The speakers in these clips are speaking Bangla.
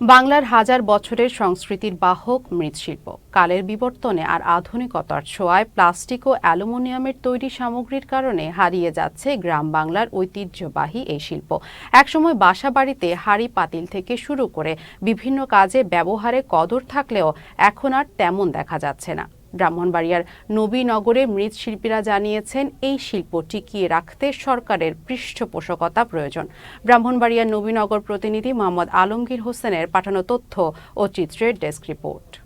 বাংলার হাজার বছরের সংস্কৃতির বাহক মৃৎশিল্প। কালের বিবর্তনে আর আধুনিকতার ছোঁয়ায় প্লাস্টিক ও অ্যালুমিনিয়ামের তৈরি সামগ্রীর কারণে হারিয়ে যাচ্ছে গ্রাম বাংলার ঐতিহ্যবাহী এই শিল্প। একসময় বাসা বাড়িতে হাড়ি পাতিল থেকে শুরু করে বিভিন্ন কাজে ব্যবহারে কদর থাকলেও এখন আর তেমন দেখা যাচ্ছে না। ব্রাহ্মণবাড়িয়ার নবীনগরে মৃৎশিল্পীরা জানিয়েছেন, এই শিল্প টিকিয়ে রাখতে সরকারের পৃষ্ঠপোষকতা প্রয়োজন। ব্রাহ্মণবাড়িয়ার নবীনগর প্রতিনিধি মোহাম্মদ আলমগীর হোসেনের পাঠানো তথ্য ও চিত্রের ডেস্ক রিপোর্ট।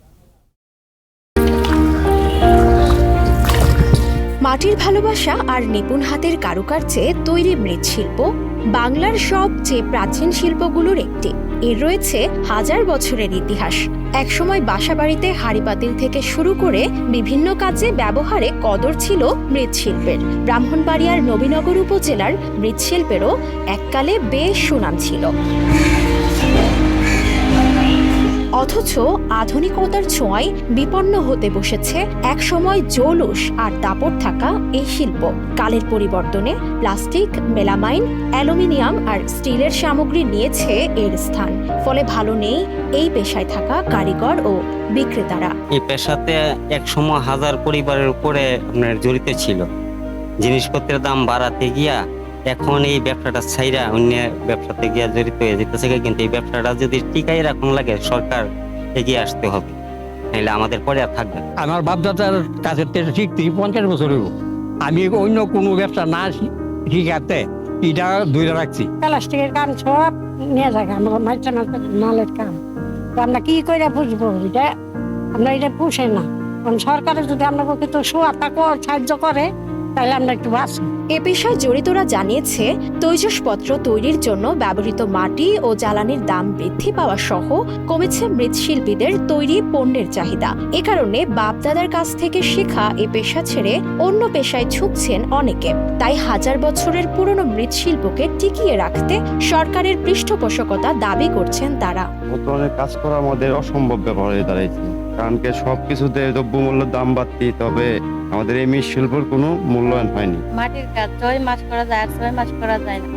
মাটির ভালোবাসা আর নিপুণ হাতের কারুকার্যে তৈরি মৃৎশিল্প বাংলার সবচেয়ে প্রাচীন শিল্পগুলোর একটি। এর রয়েছে হাজার বছরের ইতিহাস। একসময় বাসাবাড়িতে হাড়ি পাতিল থেকে শুরু করে বিভিন্ন কাজে ব্যবহারে কদর ছিল মৃৎশিল্পের। ব্রাহ্মণবাড়িয়ার নবীনগর উপজেলার মৃৎশিল্পেরও এককালে বেশ সুনাম ছিল। অথচ আধুনিকতার ছোঁয়ায় বিপন্ন হতে বসেছে একসময় জৌলুস আর দাপট থাকা এই শিল্প। কালের পরিবর্তনে প্লাস্টিক, মেলামাইন, অ্যালুমিনিয়াম আর স্টিলের সামগ্রী নিয়েছে এর স্থান। ফলে ভালো নেই এই পেশায় থাকা কারিগর ও বিক্রেতারা। এই পেশাতে এক সময় হাজার পরিবারের উপরে আপনার জড়িত ছিল। জিনিসপত্রের দাম বাড়াতে গিয়া এখন এই ব্যবসাটা ছাইরা অন্য ব্যবসাতে গিয়া জড়িত হয়ে যেতেছে কিন্তু এই ব্যবসাটা যদি টিকাই রাখুন লাগে সরকার এগিয়ে আসতে হবে। নাহলে আমাদের পরে আর থাকবে আমার বাপদাদার কাছে থেকে শিখতে পঞ্চাশ বছর হইব। আমি অন্য কোনো ব্যবসা না শিখাতে এটা ধরে রাখছি। প্লাস্টিকের কাম সব নিয়ে যায় আমার মাইটা মালের কাম। তো আমরা কি করে বুঝব? এটা আমরা এটা পুষে না। কারণ সরকারের যদি আমরা তো প্রকৃত সোয়াটা সাহায্য করে তাহলে আমরা একটু বাঁচি এ পেশায় জড়িতরা জানিয়েছে তৈজসপত্র তৈরির জন্য ব্যবহৃত মাটি ও জ্বালানির দাম বৃদ্ধি পাওয়া সহ কমেছে মৃৎশিল্পীদের তৈরি পণ্যের চাহিদা। এ কারণে বাপদাদার কাছ থেকে শেখা এ পেশা ছেড়ে অন্য পেশায় ঝুঁকছেন অনেকে। তাই হাজার বছরের পুরনো মৃৎশিল্পকে টিকিয়ে রাখতে সরকারের পৃষ্ঠপোষকতা দাবি করছেন তারা। বর্তমানে কাজ করা আমাদের অসম্ভব ব্যাপার হয়ে দাঁড়াইছে। কারণ কি সব কিছুতে দ্রব্যমূল্যের দাম বাড়তি তবে আমাদের এই মৃৎ শিল্পর কোনো মূল্যায়ন হয়নি। মাটির কাজ ছয় মাস করা যায় আর ছয় মাস করা যায় না।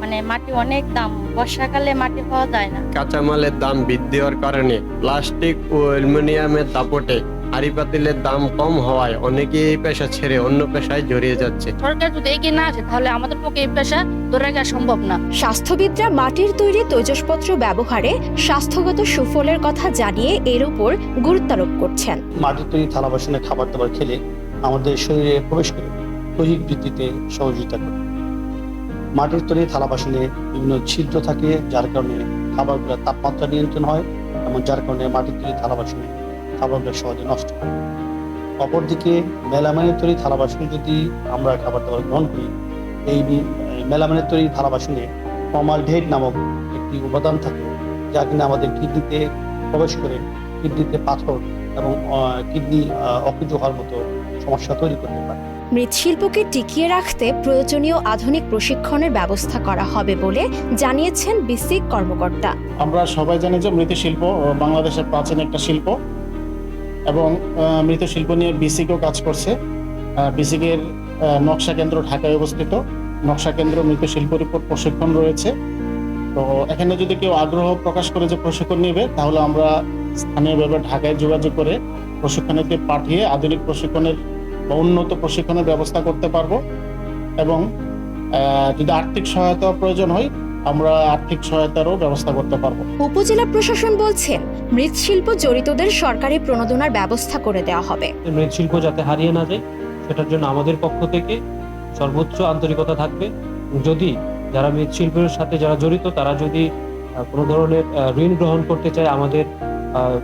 মানে মাটি অনেক দাম বর্ষাকালে মাটি পাওয়া যায় না। কাঁচামালের দাম বৃদ্ধি হওয়ার কারণে প্লাস্টিক ও অ্যালুমিনিয়ামের দাপটে হাড়ি পাতিলের দাম কম হওয়ায় অনেকেই এই পেশা ছেড়ে অন্য পেশায় জড়িয়ে যাচ্ছে। সরকার যদি এগিয়ে না আসে তাহলে আমাদের পক্ষে এই পেশা ধরে রাখা সম্ভব না। স্বাস্থ্যবিদরা মাটির তৈরি তৈজসপত্র ব্যবহারে স্বাস্থ্যগত সুফলের কথা জানিয়ে এর উপর গুরুত্বারোপ করছেন। মাটির তৈরি থালা বাসনে খাবার দাবার খেলে আমাদের শরীরে প্রবেশ করে দৈহিক বৃদ্ধিতে সহযোগিতা করে। মাটির তৈরি থালা বাসনে বিভিন্ন ছিদ্র থাকে যার কারণে খাবারগুলোর তাপমাত্রা নিয়ন্ত্রণ হয় এবং যার কারণে মাটির তৈরি থালা বাসনে খাবারগুলো সহজে নষ্ট হয়। অপরদিকে মেলামাইনের তৈরি থালা বাসনে যদি আমরা খাবার দাবার গ্রহণ করি এই মেলামাইনের তৈরি থালা বাসনে ফর্মালডেহাইড নামক একটি উপাদান থাকে যা কিনা আমাদের কিডনিতে প্রবেশ করে কিডনিতে পাথর এবং কিডনি অকেজো হওয়ার মতো সমস্যা তৈরি করতে পারে। মৃৎশিল্পকে টিকিয়ে রাখতে প্রয়োজনীয় আধুনিক প্রশিক্ষণের ব্যবস্থা করা হবে বলে জানিয়েছেন বিসিক কর্মকর্তা। আমরা সবাই জানি যে মৃৎশিল্প ও বাংলাদেশের প্রাচীন একটা শিল্প। এবং আহ, মৃৎশিল্প নিয়ে বিসিকও কাজ করছে। বিসিকের নকশা কেন্দ্র ঢাকায় অবস্থিত। নকশা কেন্দ্র মৃত মৃৎশিল্পের উপর প্রশিক্ষণ রয়েছে। তো এখানে যদি কেউ আগ্রহ প্রকাশ করে যে প্রশিক্ষণ নেবে তাহলে আমরা স্থানীয়ভাবে ঢাকায় যোগাযোগ করে প্রশিক্ষণেতে পাঠিয়ে আধুনিক প্রশিক্ষণের বা উন্নত প্রশিক্ষণের ব্যবস্থা করতে পারব। এবং যদি আর্থিক সহায়তা প্রয়োজন হয় আমরা আর্থিক সহায়তারও ব্যবস্থা করতে পারব। উপজেলা প্রশাসন বলছেন মৃৎশিল্প জড়িতদের সরকারি প্রণোদনার ব্যবস্থা করে দেওয়া হবে। মৃৎশিল্প যাতে হারিয়ে না যায় সেটার জন্য আমাদের পক্ষ থেকে সর্বোচ্চ আন্তরিকতা থাকবে। যদি যারা মৃৎশিল্পের সাথে যারা জড়িত তারা যদি কোনো ধরনের ঋণ গ্রহণ করতে চায় আমাদের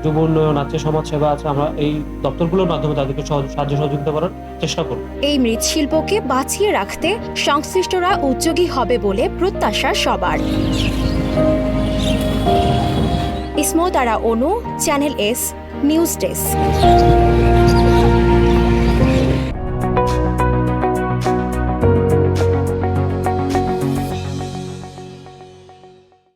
যুব উন্নয়ন আছে সমাজ সেবা আছে, আমরা এই দপ্তরগুলোর মাধ্যমে তাদেরকে সাহায্য সহযোগিতা করার চেষ্টা করব। এই মৃৎশিল্পকে বাঁচিয়ে রাখতে সংশ্লিষ্টরা উদ্যোগী হবে বলে প্রত্যাশা সবার। ইসমো তারা অনু, চ্যানেল এস, নিউজ ডেস্ক।